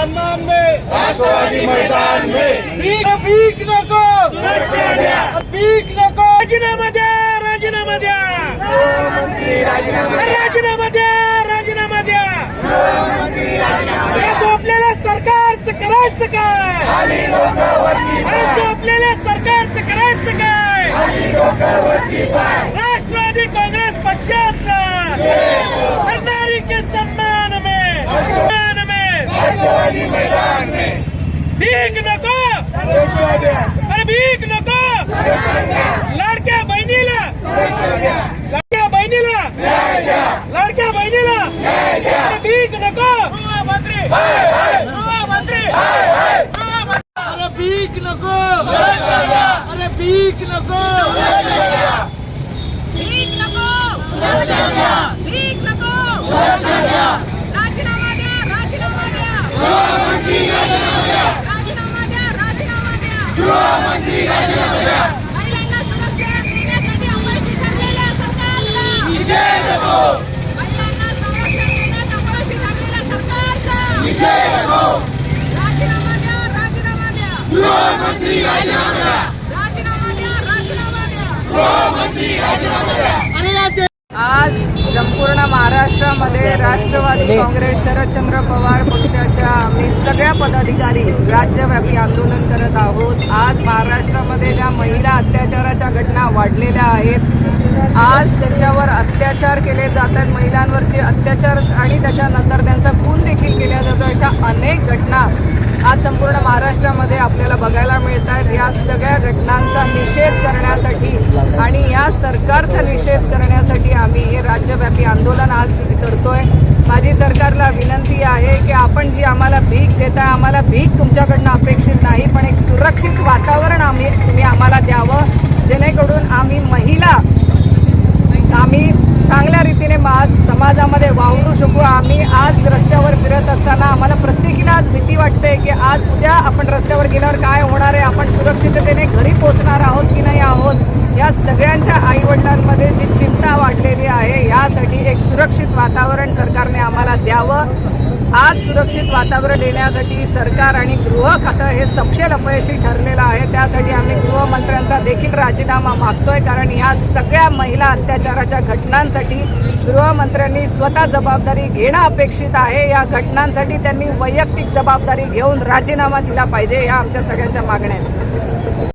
सम्मान में राष्ट्रवादी मैदान में भीक नको। भीक नको। राजीनामा द्या राजीनामा द्या। राजीनामा द्या। राजीनामा द्या झोपलेल्या सरकारचं करायचं काय? अरे झोपलेल्या सरकारचं करायचं काय राष्ट्रवादी काँग्रेस पक्षाचा करणारी के सम्मान में सम्मान में राष्ट्रवादी मैदान में भीक नको! अरे भीक नको! लाडक्या बहिणीला! लाडक्या बहिणीला! लाडक्या बहिणीला! अरे भीक नको! मंत्री मंत्री अरे भीक नको! अरे भीक नको भीक नको भीक नको राजीनामा द्या राजीनामा द्या राजीनामा द्या राजीनामा द्या महिलांना सुरक्षा देण्यासाठी अपयशी ठरलेल्या सरकारला महिलांना संरक्षण देण्यात अपयशी ठरलेल्या सरकारचा राजीनामा द्या राजीनामा द्या राजीनामा द्या राजीनामा द्या आज संपूर्ण महाराष्ट्रामध्ये राष्ट्रवादी काँग्रेस शरदचंद्र पवार पक्षाच्या आम्ही राज्यव्यापी आंदोलन करत आहोत. आज महाराष्ट्रामध्ये ज्या महिला अत्याचाराच्या घटना वाढलेल्या आहेत आज त्यांच्यावर अत्याचार केले जातात महिलांवरचे अत्याचार आणि त्याच्यानंतर त्यांचा खून देखील केला जातो. अशा अनेक घटना आज संपूर्ण महाराष्ट्रामध्ये आपल्याला बघायला मिळत आहेत या सगळ्या घटनांचा निषेध करण्यासाठी आणि या सरकारचा निषेध करण्यासाठी आम्ही हे राज्यव्यापी आंदोलन आज करतोय. सरकारला विनंती आहे की आपण जी आम्हाला भीक देताय आम्हाला भीक तुमच्याकडनं अपेक्षित नाही पण एक सुरक्षित वातावरण आम्ही तुम्ही आम्हाला द्यावं. जेणेकरून आम्ही महिला आम्ही चांगल्या रीतीने आज समाजामध्ये वावरू शकू. आम्ही आज रस्त्यावर फिरत असताना आम्हाला प्रत्येकीला आज भीती वाटते की आज उद्या आपण रस्त्यावर गेल्यावर काय होणार आहे? आपण सुरक्षिततेने घरी पोहोचणार आहोत की नाही आहोत? या सगळ्यांच्या आईवडिलांमध्ये जी चिंता वाढलेली आहे यासाठी एक सुरक्षित वातावरण सरकारने आम्हाला द्यावं. आज सुरक्षित वातावरण देण्यासाठी सरकार आणि गृह खातं हे सपशेल अपयशी ठरलेलं आहे. त्यासाठी आम्ही गृहमंत्र्यांचा देखील राजीनामा मागतोय कारण या सगळ्या महिला अत्याचाराच्या घटनांसाठी गृहमंत्र्यांनी स्वतः जबाबदारी घेणं अपेक्षित आहे. या घटनांसाठी त्यांनी वैयक्तिक जबाबदारी घेऊन राजीनामा दिला पाहिजे या आमच्या सगळ्यांच्या मागण्या आहेत.